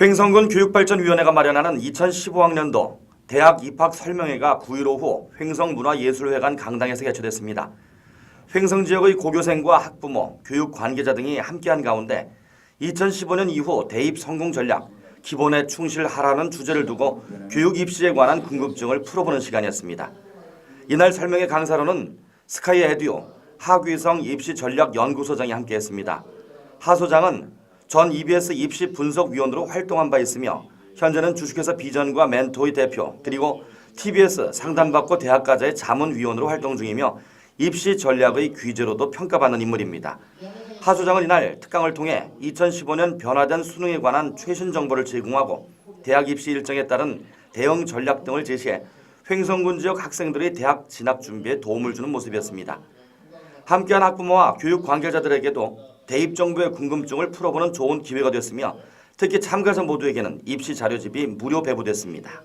횡성군 교육발전위원회가 마련하는 2015학년도 대학 입학 설명회가 9일 오후 횡성문화예술회관 강당에서 개최됐습니다. 횡성 지역의 고교생과 학부모, 교육 관계자 등이 함께한 가운데 2015년 이후 대입 성공 전략, 기본에 충실하라는 주제를 두고 교육 입시에 관한 궁금증을 풀어보는 시간이었습니다. 이날 설명회 강사로는 스카이 에듀 하귀성 입시 전략 연구소장이 함께했습니다. 하 소장은 전 EBS 입시 분석위원으로 활동한 바 있으며 현재는 주식회사 비전과 멘토의 대표 그리고 TBS 상담받고 대학가자의 자문위원으로 활동 중이며 입시 전략의 귀재로도 평가받는 인물입니다. 하 소장은 이날 특강을 통해 2015년 변화된 수능에 관한 최신 정보를 제공하고 대학 입시 일정에 따른 대응 전략 등을 제시해 횡성군 지역 학생들의 대학 진학 준비에 도움을 주는 모습이었습니다. 함께한 학부모와 교육 관계자들에게도 대입 정보의 궁금증을 풀어보는 좋은 기회가 됐으며 특히 참가자 모두에게는 입시 자료집이 무료 배부됐습니다.